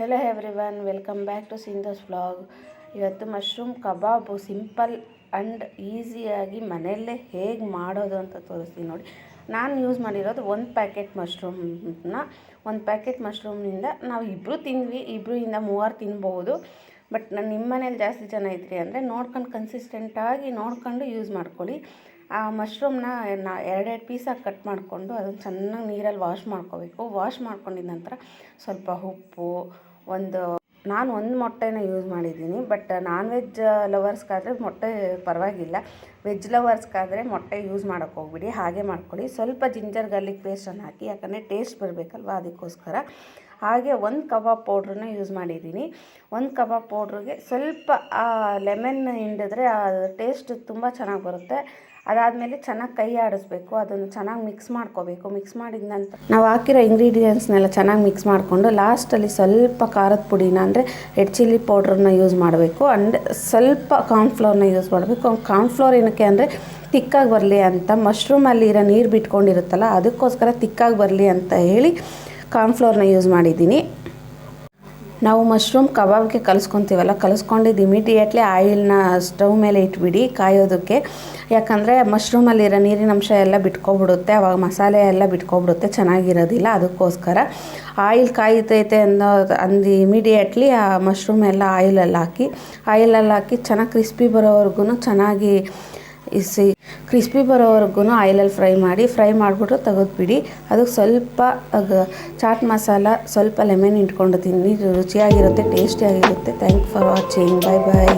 Hello everyone welcome back to Sindhu's vlog ಇವತ್ತು mushroom kebab simple and ಈಸಿಯಾಗಿ ಮನೆಯಲ್ಲೇ ಹೇಗೆ ಮಾಡೋದು ಅಂತ ತೋರಿಸ್ತೀನಿ ನೋಡಿ. ನಾನು ಯೂಸ್ ಮಾಡಿರೋದು ಒಂದು ಪ್ಯಾಕೆಟ್ ಮಶ್ರೂಮ್ನ ಒಂದು ಪ್ಯಾಕೆಟ್ ಮಶ್ರೂಮ್ನಿಂದ ನಾವು ಇಬ್ಬರು ತಿಂದ್ವಿ ಇಬ್ಬರಿಂದ ಮೂವರು ತಿನ್ಬೋದು. ಬಟ್ ನಾನು ನಿಮ್ಮ ಮನೇಲಿ ಜಾಸ್ತಿ ಜನ ಇದ್ರಿ ಅಂದರೆ ನೋಡ್ಕೊಂಡು ಕನ್ಸಿಸ್ಟೆಂಟಾಗಿ ನೋಡ್ಕೊಂಡು ಯೂಸ್ ಮಾಡ್ಕೊಳ್ಳಿ. ಆ ಮಶ್ರೂಮ್ನ ನಾ ಎರಡೆರಡು ಪೀಸಾಗಿ ಕಟ್ ಮಾಡಿಕೊಂಡು ಅದನ್ನು ಚೆನ್ನಾಗಿ ನೀರಲ್ಲಿ ವಾಶ್ ಮಾಡ್ಕೋಬೇಕು. ವಾಶ್ ಮಾಡ್ಕೊಂಡಿದ ನಂತರ ಸ್ವಲ್ಪ ಉಪ್ಪು ಒಂದು, ನಾನು ಒಂದು ಮೊಟ್ಟೆನ ಯೂಸ್ ಮಾಡಿದ್ದೀನಿ ಬಟ್ ನಾನ್ ವೆಜ್ ಲವರ್ಸ್ಗಾದರೆ ಮೊಟ್ಟೆ ಪರವಾಗಿಲ್ಲ. ವೆಜ್ ಲವರ್ಸ್ಗಾದರೆ ಮೊಟ್ಟೆ ಯೂಸ್ ಮಾಡೋಕ್ಕೆ ಹೋಗ್ಬಿಡಿ, ಹಾಗೆ ಮಾಡ್ಕೊಳ್ಳಿ. ಸ್ವಲ್ಪ ಜಿಂಜರ್ ಗಾರ್ಲಿಕ್ ಪೇಸ್ಟನ್ನು ಹಾಕಿ, ಯಾಕಂದರೆ ಟೇಸ್ಟ್ ಬರಬೇಕಲ್ವ ಅದಕ್ಕೋಸ್ಕರ. ಹಾಗೆ ಒಂದು ಕಬಾಬ್ ಪೌಡ್ರನ್ನ ಯೂಸ್ ಮಾಡಿದ್ದೀನಿ. ಒಂದು ಕಬಾಬ್ ಪೌಡ್ರಿಗೆ ಸ್ವಲ್ಪ ಲೆಮನ್ ಹಿಂಡಿದ್ರೆ ಆ ಟೇಸ್ಟ್ ತುಂಬ ಚೆನ್ನಾಗಿ ಬರುತ್ತೆ. ಅದಾದಮೇಲೆ ಚೆನ್ನಾಗಿ ಕೈ ಆಡಿಸ್ಬೇಕು, ಅದನ್ನು ಚೆನ್ನಾಗಿ ಮಿಕ್ಸ್ ಮಾಡ್ಕೋಬೇಕು. ಮಿಕ್ಸ್ ಮಾಡಿದ ನಂತರ ನಾವು ಹಾಕಿರೋ ಇಂಗ್ರೀಡಿಯೆಂಟ್ಸ್ನೆಲ್ಲ ಚೆನ್ನಾಗಿ ಮಿಕ್ಸ್ ಮಾಡಿಕೊಂಡು ಲಾಸ್ಟಲ್ಲಿ ಸ್ವಲ್ಪ ಖಾರದ ಪುಡಿನ ಅಂದರೆ ರೆಡ್ ಚಿಲ್ಲಿ ಪೌಡ್ರನ್ನ ಯೂಸ್ ಮಾಡಬೇಕು. ಅಂಡ್ ಸ್ವಲ್ಪ ಕಾರ್ನ್ಫ್ಲೋರ್ನ ಯೂಸ್ ಮಾಡಬೇಕು. ಕಾರ್ನ್ಫ್ಲೋರ್ ಏನಕ್ಕೆ ಅಂದರೆ ತಿಕ್ಕಾಗಿ ಬರಲಿ ಅಂತ ಮಶ್ರೂಮಲ್ಲಿ ಇರೋ ನೀರು ಬಿಟ್ಕೊಂಡಿರುತ್ತಲ್ಲ, ಅದಕ್ಕೋಸ್ಕರ ತಿಕ್ಕಾಗಿ ಬರಲಿ ಅಂತ ಹೇಳಿ ಕಾರ್ನ್ಫ್ಲೋರ್ನ ಯೂಸ್ ಮಾಡಿದ್ದೀನಿ. ನಾವು ಮಶ್ರೂಮ್ ಕಬಾಬ್ಗೆ ಕಲಿಸ್ಕೊತೀವಲ್ಲ, ಕಲಿಸ್ಕೊಂಡಿದ್ದು ಇಮಿಡಿಯೇಟ್ಲಿ ಆಯಿಲ್ನ ಸ್ಟವ್ ಮೇಲೆ ಇಟ್ಬಿಡಿ ಕಾಯೋದಕ್ಕೆ. ಯಾಕಂದರೆ ಮಶ್ರೂಮಲ್ಲಿರೋ ನೀರಿನ ಅಂಶ ಎಲ್ಲ ಬಿಟ್ಕೊಬಿಡುತ್ತೆ, ಅವಾಗ ಮಸಾಲೆ ಎಲ್ಲ ಬಿಟ್ಕೊಬಿಡುತ್ತೆ, ಚೆನ್ನಾಗಿರೋದಿಲ್ಲ ಅದಕ್ಕೋಸ್ಕರ. ಆಯಿಲ್ ಕಾಯ್ತೈತೆ ಅನ್ನೋ, ಅಂದು ಇಮಿಡಿಯೇಟ್ಲಿ ಆ ಮಶ್ರೂಮ್ ಎಲ್ಲ ಆಯಿಲಲ್ಲಿ ಹಾಕಿ ಆಯಿಲಲ್ಲಿ ಹಾಕಿ ಚೆನ್ನಾಗಿ ಕ್ರಿಸ್ಪಿ ಬರೋವರೆಗೂ ಚೆನ್ನಾಗಿ ಇಸಿ ಕ್ರಿಸ್ಪಿ ಬರೋವರೆಗೂ ಆಯಿಲಲ್ಲಿ ಫ್ರೈ ಮಾಡಿ ಫ್ರೈ ಮಾಡಿಬಿಟ್ಟು ತೆಗೆದುಬಿಡಿ. ಅದಕ್ಕೆ ಸ್ವಲ್ಪ ಚಾಟ್ ಮಸಾಲ ಸ್ವಲ್ಪ ಲೆಮನ್ ಇಟ್ಕೊಂಡು ತಿನ್ನಿ. ರುಚಿಯಾಗಿರುತ್ತೆ ಟೇಸ್ಟಿಯಾಗಿರುತ್ತೆ thank for watching bye bye